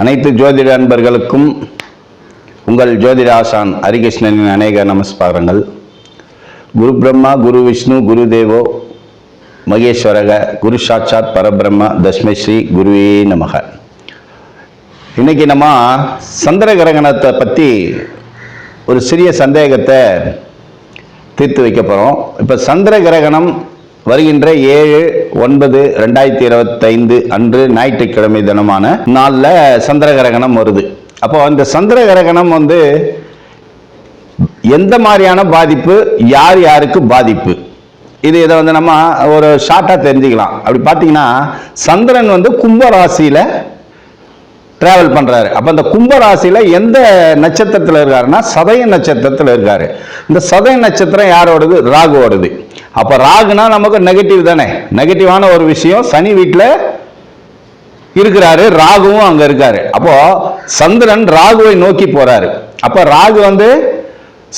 அனைத்து ஜோதிட அன்பர்களுக்கும் உங்கள் ஜோதிட ஆசான் ஹரிகிருஷ்ணனின் அநேக நமஸ்காரங்கள். குரு பிரம்மா குரு விஷ்ணு குரு தேவோ மகேஸ்வரக குரு சாட்சாத் பரபிரம்ம தஸ்மை ஸ்ரீ குருவே நமக. இன்னைக்கு நம்ம சந்திர கிரகணத்தை பற்றி ஒரு சிறிய சந்தேகத்தை தீர்த்து வைக்க போகிறோம் இப்போ சந்திர கிரகணம் வருகின்ற ஏழு ஒன்பது ரெண்டாயிரத்தி இருபத்தைந்து அன்று ஞாயிற்றுக்கிழமை தினமான நாளில் சந்திர கிரகணம் வருது. அப்போ அந்த சந்திர கிரகணம் வந்து எந்த மாதிரியான பாதிப்பு யார் யாருக்கு பாதிப்பு? இது இதை வந்து நம்ம ஒரு ஷார்ட்டாக தெரிஞ்சுக்கலாம். அப்படி பார்த்தீங்கன்னா சந்திரன் வந்து கும்ப ராசியில் டிராவல் பண்ணுறாரு அப்போ அந்த கும்பராசியில் எந்த நட்சத்திரத்தில் இருக்காருன்னா சதய நட்சத்திரத்தில் இருக்கார். இந்த சதய நட்சத்திரம் யாரோடது? ராகுவோடது. அப்போ ராகுனா நமக்கு நெகட்டிவ் தானே. நெகட்டிவான ஒரு விஷயம் சனி வீட்டில் இருக்கிறாரு ராகுவும் அங்கே இருக்காரு. அப்போது சந்திரன் ராகுவை நோக்கி போகிறாரு அப்போ ராகு வந்து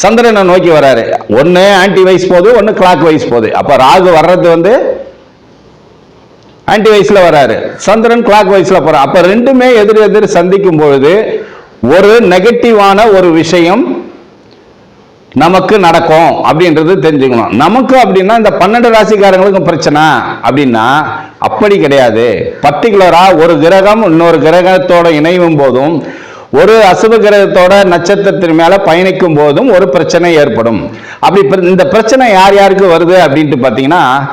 சந்திரனை நோக்கி வராரு. ஒன்று ஆன்டி வைஸ் போகுது ஒன்று கிளாக் வைஸ் போகுது. அப்போ ராகு வர்றது வந்து ஆன்டி வைஸில் வராரு. சந்திரன் கிளாக் வைஸில் போறார். அப்ப ரெண்டுமே எதிர் எதிர் சந்திக்கும் பொழுது ஒரு நெகட்டிவான ஒரு விஷயம் நமக்கு நடக்கும் அப்படின்றது தெரிஞ்சுக்கணும். நமக்கு அப்படின்னா இந்த பன்னெண்டு ராசிக்காரங்களுக்கும் பிரச்சனை. அப்படின்னா அப்படி கிடையாது. பர்டிகுலரா ஒரு கிரகம் இன்னொரு கிரகத்தோட இணையும் போதும் ஒரு அசுப கிரகத்தோட நட்சத்திரத்தின் மேல பயணிக்கும் போதும் ஒரு பிரச்சனை ஏற்படும். அப்படி பிர- இந்த பிரச்சனை யார் யாருக்கு வருது அப்படின்ட்டு பார்த்தீங்கன்னா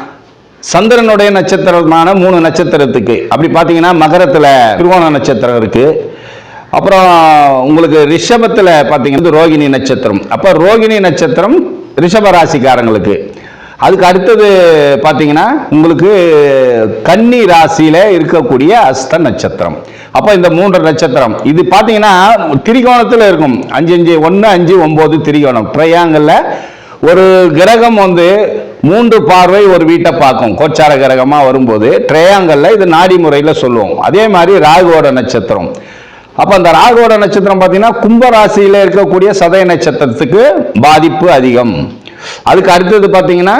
சந்திரனுடைய நட்சத்திரமான மூணு நட்சத்திரத்துக்கு. அப்படி பார்த்தீங்கன்னா மகரத்தில் திருவோண நட்சத்திரம் இருக்குது அப்புறம் உங்களுக்கு ரிஷபத்தில் பார்த்தீங்கன்னா ரோகிணி நட்சத்திரம். அப்போ ரோகிணி நட்சத்திரம் ரிஷப ராசிக்காரங்களுக்கு. அதுக்கு அடுத்தது பார்த்தீங்கன்னா உங்களுக்கு கன்னி ராசியில் இருக்கக்கூடிய அஸ்த நட்சத்திரம். அப்போ இந்த மூன்று நட்சத்திரம் இது பார்த்தீங்கன்னா திரிகோணத்தில் இருக்கும். அஞ்சு அஞ்சு ஒன்று அஞ்சு ஒம்பது திரிகோணம். ட்ரையாங்கலில் ஒரு கிரகம் வந்து மூன்று பார்வை ஒரு வீட்டை பார்க்கும். கோச்சார கிரகமாக வரும்போது ட்ரையாங்கல்ல இது நாடி முறையில் சொல்லுவோம். அதே மாதிரி ராகுவோட நட்சத்திரம். அப்போ அந்த ராகுவோட நட்சத்திரம் பார்த்தீங்கன்னா கும்பராசியில் இருக்கக்கூடிய சதய நட்சத்திரத்துக்கு பாதிப்பு அதிகம். அதுக்கு அடுத்தது பார்த்தீங்கன்னா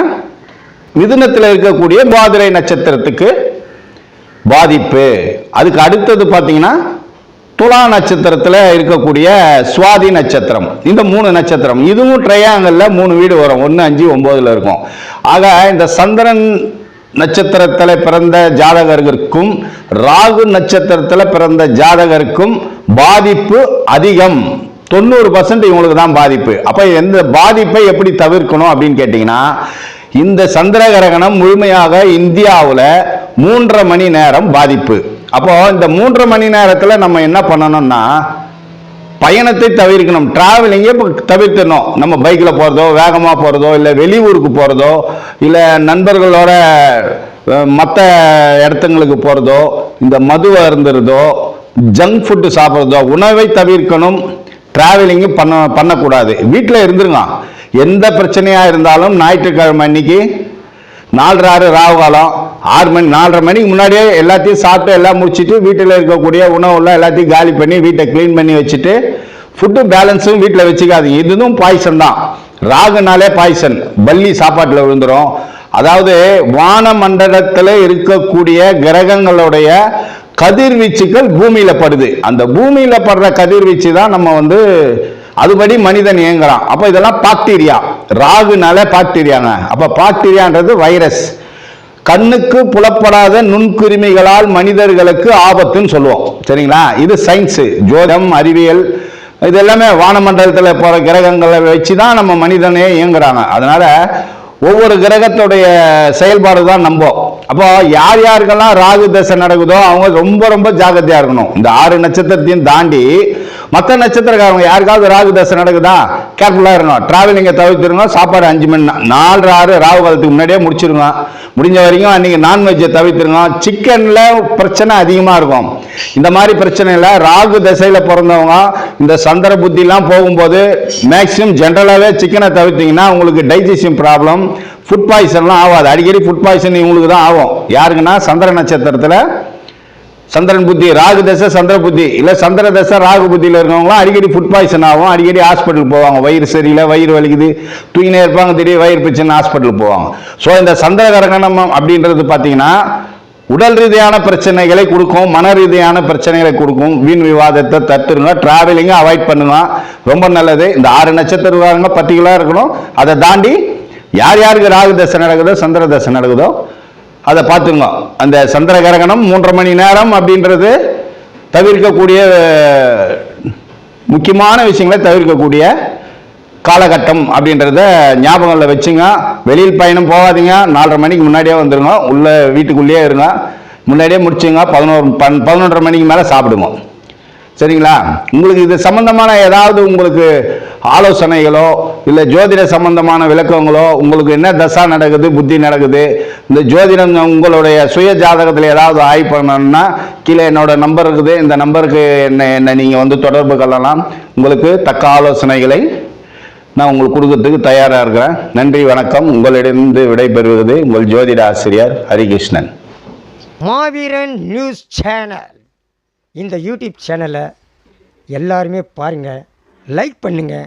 மிதுனத்தில் இருக்கக்கூடிய பாதிரை நட்சத்திரத்துக்கு பாதிப்பு. அதுக்கு அடுத்தது பார்த்தீங்கன்னா துலா நட்சத்திரத்தில் இருக்கக்கூடிய சுவாதி நட்சத்திரம். இந்த மூணு நட்சத்திரம். இதுவும் ட்ரையாங்கல்ல மூணு வீடு வரும். ஒன்று அஞ்சு ஒம்போதில் இருக்கும். ஆக இந்த சந்திரன் நட்சத்திரத்தில் பிறந்த ஜாதகர்களுக்கும் ராகு நட்சத்திரத்தில் பிறந்த ஜாதகருக்கும் பாதிப்பு அதிகம். தொண்ணூறு பர்சன்ட் இவங்களுக்கு தான் பாதிப்பு. அப்போ எந்த பாதிப்பை எப்படி தவிர்க்கணும் அப்படின்னு கேட்டிங்கன்னா இந்த சந்திர கிரகணம் முழுமையாக இந்தியாவில் மூன்றரை மணி நேரம் பாதிப்பு. அப்போ இந்த மூன்று மணி நேரத்தில் நம்ம என்ன பண்ணணும்னா பயணத்தை தவிர்க்கணும். டிராவலிங்கே தவிர்த்தணும் நம்ம பைக்கில் போகிறதோ வேகமாக போகிறதோ இல்லை வெளியூருக்கு போகிறதோ இல்லை நண்பர்களோட மற்ற இடத்துங்களுக்கு போகிறதோ இந்த மதுவை இருந்துறதோ ஜங்க் ஃபுட்டு சாப்பிட்றதோ உணவை தவிர்க்கணும். டிராவலிங்கும் பண்ண பண்ணக்கூடாது. வீட்டில் இருந்துருங்க. எந்த பிரச்சனையாக இருந்தாலும் ஞாயிற்றுக்கிழமை அன்னைக்கு நாலரை ஆறு ராவு காலம். ஆறு மணி நாலரை மணிக்கு முன்னாடியே எல்லாத்தையும் சாப்பிட்டு எல்லாம் முடிச்சிட்டு வீட்டில் இருக்கக்கூடிய உணவுலாம் எல்லாத்தையும் காலி பண்ணி வீட்டை க்ளீன் பண்ணி வச்சுட்டு ஃபுட்டு பேலன்ஸும் வீட்டில் வச்சுக்காதீங்க. இதுவும் பாய்சன் தான். ராகுனாலே பாய்சன் பல்லி சாப்பாட்டில் விழுந்துரும். அதாவது வான மண்டலத்தில் இருக்கக்கூடிய கிரகங்களுடைய கதிர்வீச்சுகள் பூமியில் படுது. அந்த பூமியில் படுற கதிர்வீச்சு தான் நம்ம வந்து அதுபடி மனிதன் இயங்குறான். அப்போ இதெல்லாம் பாக்டீரியா ராகுனால பாக்டீரியானா? அப்ப பாக்டீரியான்றது வைரஸ். கண்ணுக்கு புலப்படாத நுண்கிருமிகளால் மனிதர்களுக்கு ஆபத்துன்னு சொல்லுவோம். சரிங்களா? இது சயின்ஸு. ஜோதம் அறிவியல் இது எல்லாமே வானமண்டலத்தில் போகிற கிரகங்களை வச்சு தான் நம்ம மனிதனே இயங்குறாங்க. அதனால ஒவ்வொரு கிரகத்துடைய செயல்பாடு தான் நம்போம் அப்போ யார் யாருக்கெல்லாம் ராகு தசை நடக்குதோ அவங்க ரொம்ப ரொம்ப ஜாகிரதையா இருக்கணும். இந்த ஆறு நட்சத்திரத்தையும் தாண்டி மற்ற நட்சத்திரக்காரங்க யாருக்காவது ராகு தசை நடக்குதா? கேர்ஃபுல்லாக இருக்கணும். டிராவலிங்கை தவிர்த்துருங்க. சாப்பாடு அஞ்சு மணி நாலு ஆறு ராகு காலத்துக்கு முன்னாடியே முடிச்சிருங்க. முடிஞ்ச வரைக்கும் அன்றைக்கி நான்வெஜ்ஜை தவிர்த்துருங்க. சிக்கனில் பிரச்சனை அதிகமாக இருக்கும். இந்த மாதிரி பிரச்சனையில் ராகு தசையில் பிறந்தவங்க இந்த சந்திர புத்திலாம் போகும்போது மேக்ஸிமம் ஜென்ரலாகவே சிக்கனை தவிர்த்திங்கன்னா உங்களுக்கு டைஜஷன் ப்ராப்ளம் ஃபுட் பாய்சன்லாம் ஆகாது அடிக்கடி ஃபுட் பாய்சன் இவங்களுக்கு தான் ஆகும். யாருக்குன்னா சந்திர நட்சத்திரத்தில் சந்திரன் புத்தி ராகு தசை சந்திர புத்தி. இல்லை சந்திர தசை ராகு புத்தியில் இருக்கவங்களாம் அடிக்கடி ஃபுட் பாய்சன் ஆகும். அடிக்கடி ஹாஸ்பிட்டல் போவாங்க. வயிறு சரியில்லை வயிறு வலிக்குது தூங்கினே இருப்பாங்க திடீர் வயிறு பிரச்சனை ஹாஸ்பிட்டல் போவாங்க. ஸோ இந்த சந்திர கரகணம் அப்படின்றது பார்த்தீங்கன்னா உடல் ரீதியான பிரச்சனைகளை கொடுக்கும் மன ரீதியான பிரச்சனைகளை கொடுக்கும். வீண் விவாதத்தை தட்டுருங்க டிராவலிங்கை அவாய்ட் பண்ணுங்க. ரொம்ப நல்லது. இந்த ஆறு நட்சத்திரம் பர்டிகுலராக இருக்கணும். அதை தாண்டி யார் யாருக்கு ராகு தசை நடக்குதோ சந்திர தசை நடக்குதோ அதை பார்த்துங்க அந்த சந்திர கிரகணம் மூன்றரை மணி நேரம் அப்படின்றது தவிர்க்கக்கூடிய முக்கியமான விஷயங்களை தவிர்க்கக்கூடிய காலகட்டம் அப்படின்றத ஞாபகங்களில் வச்சுங்க. வெளியில் பயணம் போகாதீங்க. நாலரை மணிக்கு முன்னாடியே வந்துருங்க. உள்ள வீட்டுக்குள்ளேயே இருங்க. முன்னாடியே முடிச்சுங்க. பதினோரு பன் பதினொன்றரை மணிக்கு மேலே சாப்பிடுங்க. சரிங்களா? உங்களுக்கு இது சம்பந்தமான ஏதாவது உங்களுக்கு ஆலோசனைகளோ இல்லை ஜோதிட சம்பந்தமான விளக்கங்களோ உங்களுக்கு என்ன தசா நடக்குது புத்தி நடக்குது இந்த ஜோதிடம் உங்களுடைய சுய ஜாதகத்தில் ஏதாவது ஆய்வு பண்ணணும்னா கீழே என்னோட நம்பர் இருக்குது. இந்த நம்பருக்கு என்ன என்ன நீங்கள் வந்து தொடர்பு கொள்ளலாம். உங்களுக்கு தக்க ஆலோசனைகளை நான் உங்களுக்கு கொடுக்கறதுக்கு தயாராக இருக்கிறேன். நன்றி வணக்கம். உங்களிடமிருந்து விடைபெறுவது உங்கள் ஜோதிட ஆசிரியர் ஹரிகிருஷ்ணன். மாவீரன் நியூஸ் சேனல். இந்த யூடியூப் சேனலை எல்லாருமே பாருங்கள் லைக் பண்ணுங்கள்